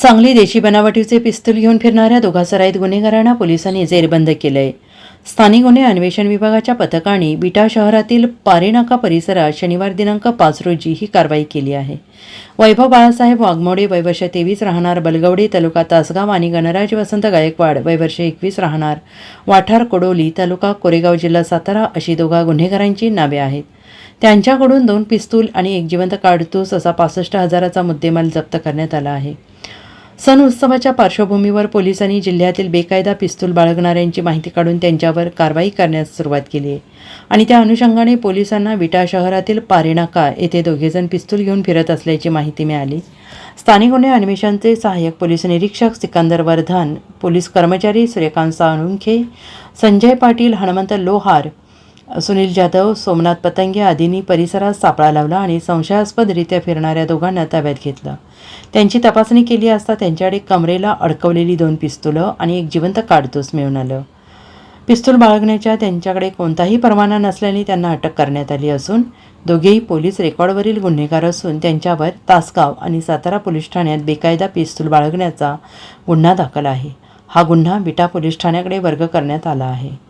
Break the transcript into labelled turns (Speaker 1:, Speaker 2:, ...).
Speaker 1: सांगली देशी बनावटीचे पिस्तूल घेऊन फिरणाऱ्या दोघा सराईत गुन्हेगारांना पोलिसांनी जेरबंद केलंय. स्थानिक गुन्हे अन्वेषण विभागाच्या पथकाने बिटा शहरातील पारेनाका परिसरात शनिवार दिनांक पाच रोजी ही कारवाई केली आहे. वैभव बाळासाहेब वाघमोडे वैवर्ष तेवीस राहणार बलगवडे तालुका तासगाव आणि गणराज वसंत गायकवाड वैवर्ष एकवीस राहणार वाठार कोडोली तालुका कोरेगाव जिल्हा सातारा अशी दोघा गुन्हेगारांची नावे आहेत. त्यांच्याकडून दोन पिस्तूल आणि एक जिवंत काडतूस असा पासष्ट हजाराचा मुद्देमाल जप्त करण्यात आला आहे. सण उत्सवाच्या पार्श्वभूमीवर पोलिसांनी जिल्ह्यातील बेकायदा पिस्तूल बाळगणाऱ्यांची माहिती काढून त्यांच्यावर कारवाई करण्यास सुरुवात केली आणि त्या अनुषंगाने पोलिसांना विटा शहरातील पारेनाका येथे दोघेजण पिस्तूल घेऊन फिरत असल्याची माहिती मिळाली. स्थानिक गुन्हे अन्वेषणचे सहाय्यक पोलीस निरीक्षक सिकंदर वर्धन पोलीस कर्मचारी सूर्यकांत साळुंखे संजय पाटील हनुमंत लोहार सुनील जाधव सोमनाथ पतंगे आदींनी परिसरात सापळा लावला आणि संशयास्पदरित्या फिरणाऱ्या दोघांना ताब्यात घेतलं. त्यांची तपासणी केली असता त्यांच्याकडे कमरेला अडकवलेली दोन पिस्तुलं आणि एक जिवंत काडतूस मिळून आलं. पिस्तूल बाळगण्याच्या त्यांच्याकडे कोणताही परवाना नसल्याने त्यांना अटक करण्यात आली असून दोघेही पोलीस रेकॉर्डवरील गुन्हेगार असून त्यांच्यावर तासगाव आणि सातारा पोलीस ठाण्यात बेकायदा पिस्तूल बाळगण्याचा गुन्हा दाखल आहे. हा गुन्हा विटा पोलीस ठाण्याकडे वर्ग करण्यात आला आहे.